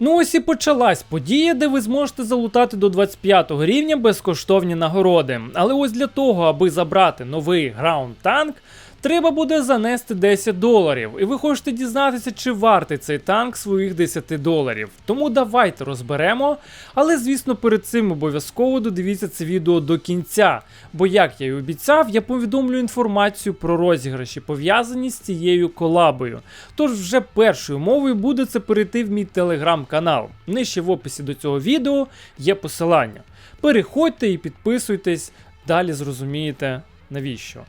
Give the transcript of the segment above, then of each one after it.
Ну ось і почалась подія, де ви зможете залутати до 25 рівня безкоштовні нагороди. Але ось для того, аби забрати новий граунд танк, треба буде занести 10 доларів. І ви хочете дізнатися, чи вартий цей танк своїх 10 доларів. Тому давайте розберемо. Але звісно, перед цим обов'язково додивіться це відео до кінця. Бо, як я й обіцяв, я повідомлю інформацію про розіграші, пов'язані з цією колабою. Тож вже першою мовою буде це перейти в мій телеграм-канал. Нижче в описі до цього відео є посилання. Переходьте і підписуйтесь, далі зрозумієте навіщо.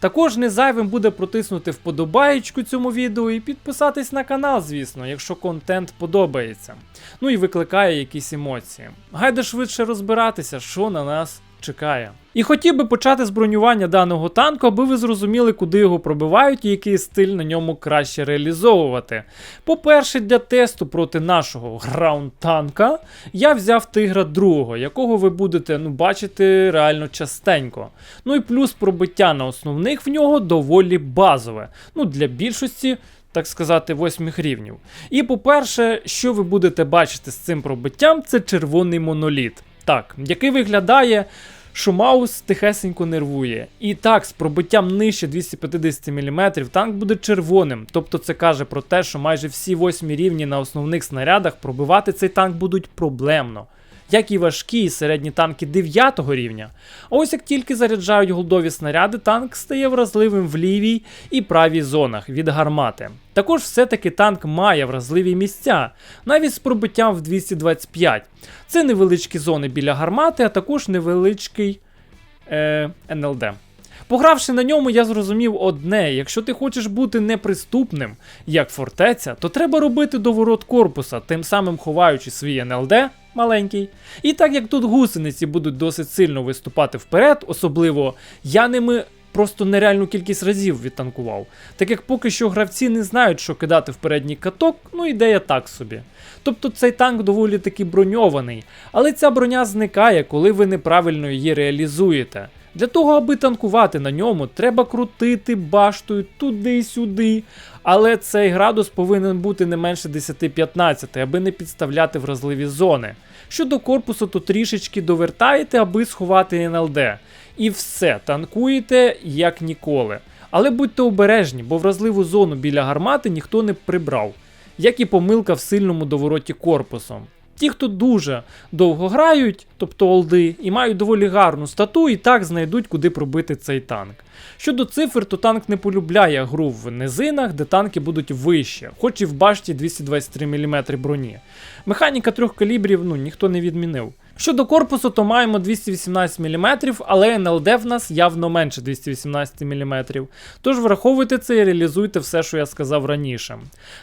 Також не зайвим буде протиснути вподобаєчку цьому відео і підписатись на канал, звісно, якщо контент подобається. Ну і викликає якісь емоції. Гайда швидше розбиратися, що на нас чекає. І хотів би почати з бронювання даного танку, аби ви зрозуміли, куди його пробивають і який стиль на ньому краще реалізовувати. По-перше, для тесту проти нашого граунд танка я взяв тигра другого, якого ви будете ну, бачити реально частенько. Ну і плюс пробиття на основних в нього доволі базове. Ну, для більшості. Так сказати, восьмих рівнів. І по-перше, що ви будете бачити з цим пробиттям, це червоний моноліт. Так, який виглядає, що Маус тихесенько нервує. І так, з пробиттям нижче 250 мм танк буде червоним. Тобто це каже про те, що майже всі восьмі рівні на основних снарядах пробивати цей танк будуть проблемно. Як і важкі і середні танки 9 рівня. А ось як тільки заряджають голдові снаряди, танк стає вразливим в лівій і правій зонах від гармати. Також все-таки танк має вразливі місця, навіть з пробиттям в 225. Це невеличкі зони біля гармати, а також невеличкий е, НЛД. Погравши на ньому, я зрозумів одне: якщо ти хочеш бути неприступним, як фортеця, то треба робити доворот корпуса, тим самим ховаючи свій НЛД маленький. І так як тут гусениці будуть досить сильно виступати вперед, особливо я ними. Просто нереальну кількість разів відтанкував, так як поки що гравці не знають, що кидати в передній каток, ну ідея так собі. Тобто цей танк доволі таки броньований, але ця броня зникає, коли ви неправильно її реалізуєте. Для того, аби танкувати на ньому, треба крутити баштою туди-сюди. Але цей градус повинен бути не менше 10-15, аби не підставляти вразливі зони. Щодо корпусу, то трішечки довертаєте, аби сховати НЛД. І все, танкуєте як ніколи. Але будьте обережні, бо вразливу зону біля гармати ніхто не прибрав, як і помилка в сильному довороті корпусом. Ті, хто дуже довго грають, тобто олди, і мають доволі гарну стату, і так знайдуть, куди пробити цей танк. Щодо цифр, то танк не полюбляє гру в низинах, де танки будуть вище, хоч і в башті 223 мм броні. Механіка трьох калібрів ну, ніхто не відмінив. Щодо корпусу, то маємо 218 мм, але НЛД в нас явно менше 218 мм. Тож враховуйте це і реалізуйте все, що я сказав раніше.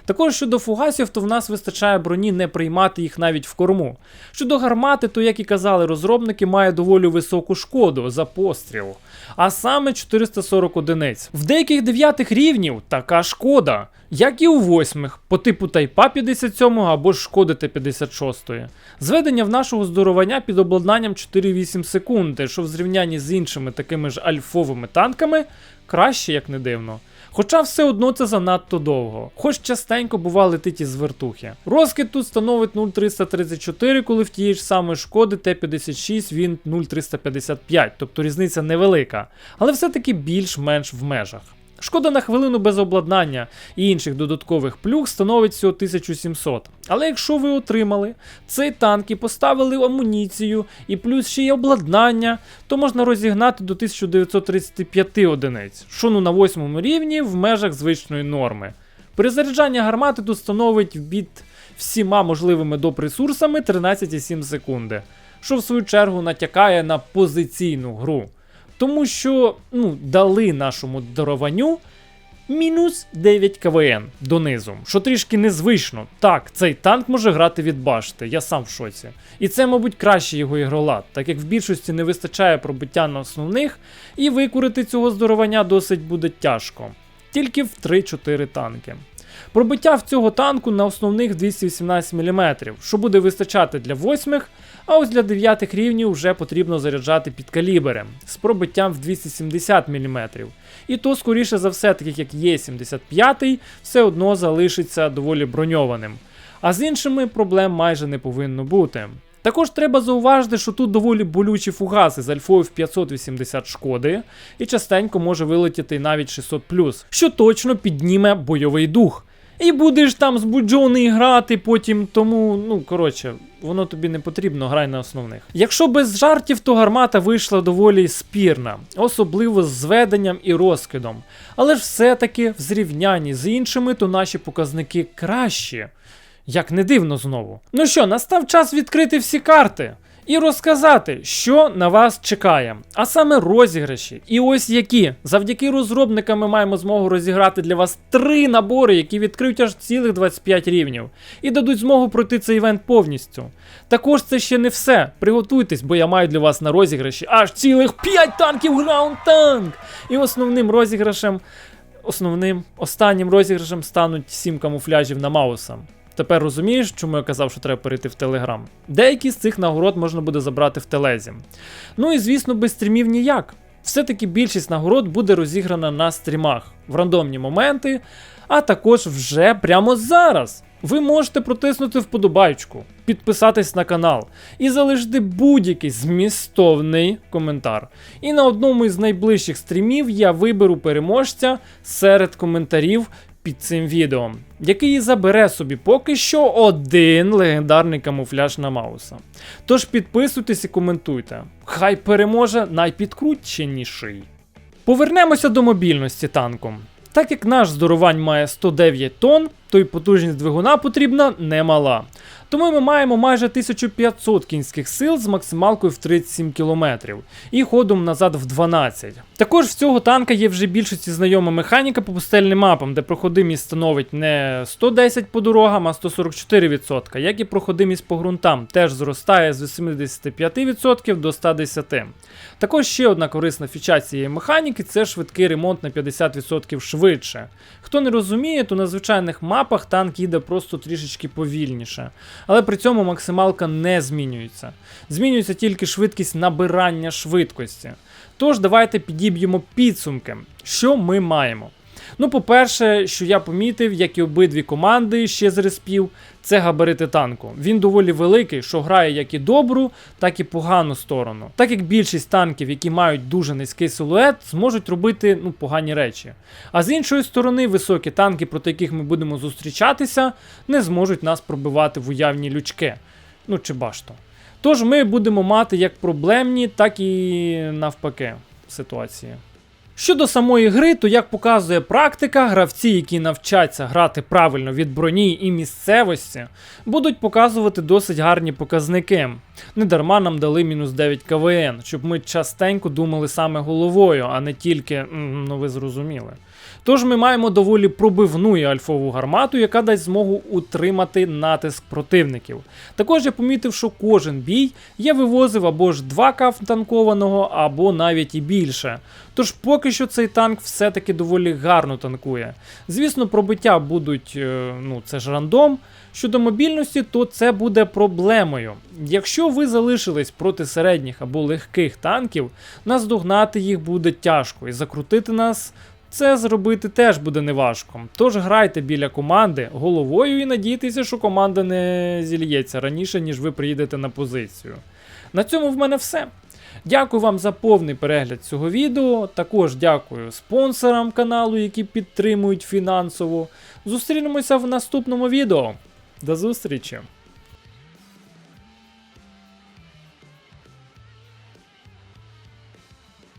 Також щодо фугасів, то в нас вистачає броні не приймати їх навіть в корму. Щодо гармати, то, як і казали розробники, має доволі високу шкоду за постріл. А саме 440 одиниць. В деяких дев'ятих рівнів така шкода, як і у восьмих, по типу Тайпа 57 або шкоди Т-56. Зведення в нашого здоровання під обладнанням 4-8 секунди, що в зрівнянні з іншими такими ж альфовими танками краще, як не дивно. Хоча все одно це занадто довго, хоч частенько бува летить із вертухи. Розкид тут становить 0,334, коли в тієї ж самої шкоди Т-56 він 0,355, тобто різниця невелика, але все-таки більш-менш в межах. Шкода на хвилину без обладнання і інших додаткових плюх становить всього 1700. Але якщо ви отримали цей танк і поставили амуніцію, і плюс ще й обладнання, то можна розігнати до 1935 одиниць, що ну на 8 рівні в межах звичної норми. Перезаряджання гармати тут становить від всіма можливими доп. ресурсами 13,7 секунди, що в свою чергу натякає на позиційну гру. Тому що ну, дали нашому дарованню мінус 9 КВН донизу, що трішки незвично. Так, цей танк може грати від башти, я сам в шоці. І це, мабуть, краще його ігролад, так як в більшості не вистачає пробиття на основних, і викурити цього здоровання досить буде тяжко. Тільки в 3-4 танки. Пробиття в цього танку на основних 218 мм, що буде вистачати для восьмих, а ось для 9 рівнів вже потрібно заряджати під калібри з пробиттям в 270 мм. І то, скоріше за все, так як є 75 все одно залишиться доволі броньованим. а з іншими проблем майже не повинно бути. Також треба зауважити, що тут доволі болючі фугаси з альфою в 580 шкоди, і частенько може вилетіти навіть 600 що точно підніме бойовий дух. І будеш там збуджений грати потім, тому, ну коротше, воно тобі не потрібно, грай на основних. Якщо без жартів, то гармата вийшла доволі спірна, особливо з зведенням і розкидом. Але ж все-таки в зрівнянні з іншими, то наші показники кращі. Як не дивно знову. Ну що, настав час відкрити всі карти і розказати, що на вас чекає. А саме розіграші. І ось які. Завдяки розробникам ми маємо змогу розіграти для вас три набори, які відкриють аж цілих 25 рівнів, і дадуть змогу пройти цей івент повністю. Також це ще не все. Приготуйтесь, бо я маю для вас на розіграші аж цілих 5 танків Ground Tank! І основним розіграшем, основним останнім розіграшем стануть 7 камуфляжів на Мауса. Тепер розумієш, чому я казав, що треба перейти в Телеграм. Деякі з цих нагород можна буде забрати в телезі. Ну і звісно, без стрімів ніяк. Все-таки більшість нагород буде розіграна на стрімах в рандомні моменти, а також вже прямо зараз. Ви можете протиснути вподобайку, підписатись на канал і залишити будь-який змістовний коментар. І на одному із найближчих стрімів я виберу переможця серед коментарів під цим відео, який забере собі поки що один легендарний камуфляж на Мауса. Тож підписуйтесь і коментуйте. Хай переможе найпідкрученіший. Повернемося до мобільності танку. Так як наш здорувань має 109 тонн, то й потужність двигуна потрібна немала. Тому ми маємо майже 1500 кінських сил з максималкою в 37 км і ходом назад в 12. Також в цього танка є вже більшості знайома механіка по пустельним мапам, де проходимість становить не 110 по дорогам, а 144%, як і проходимість по ґрунтам, теж зростає з 85% до 110%. Також ще одна корисна фіча цієї механіки це швидкий ремонт на 50% швидше. Хто не розуміє, то на звичайних мапах танк їде просто трішечки повільніше. Але при цьому максималка не змінюється. Змінюється тільки швидкість набирання швидкості. Тож давайте підіб'ємо підсумки, що ми маємо. Ну, по-перше, що я помітив, як і обидві команди ще з респів, це габарити танку. Він доволі великий, що грає як і добру, так і погану сторону. Так як більшість танків, які мають дуже низький силует, зможуть робити ну, погані речі. А з іншої сторони, високі танки, проти яких ми будемо зустрічатися, не зможуть нас пробивати в уявні лючки. Ну чи башто. Тож ми будемо мати як проблемні, так і навпаки ситуації. Щодо самої гри, то як показує практика, гравці, які навчаться грати правильно від броні і місцевості, будуть показувати досить гарні показники. Недарма нам дали мінус 9 КВН, щоб ми частенько думали саме головою, а не тільки, ну ви зрозуміли. Тож ми маємо доволі пробивну і альфову гармату, яка дасть змогу утримати натиск противників. Також я помітив, що кожен бій я вивозив або ж 2 каф танкованого, або навіть і більше. Тож поки що цей танк все-таки доволі гарно танкує. Звісно, пробиття будуть, е, ну це ж рандом. Щодо мобільності, то це буде проблемою. Якщо ви залишились проти середніх або легких танків, наздогнати їх буде тяжко і закрутити нас. Це зробити теж буде неважко. Тож грайте біля команди головою і надійтеся, що команда не зільється раніше, ніж ви приїдете на позицію. На цьому в мене все. Дякую вам за повний перегляд цього відео. Також дякую спонсорам каналу, які підтримують фінансово. Зустрінемося в наступному відео. До зустрічі!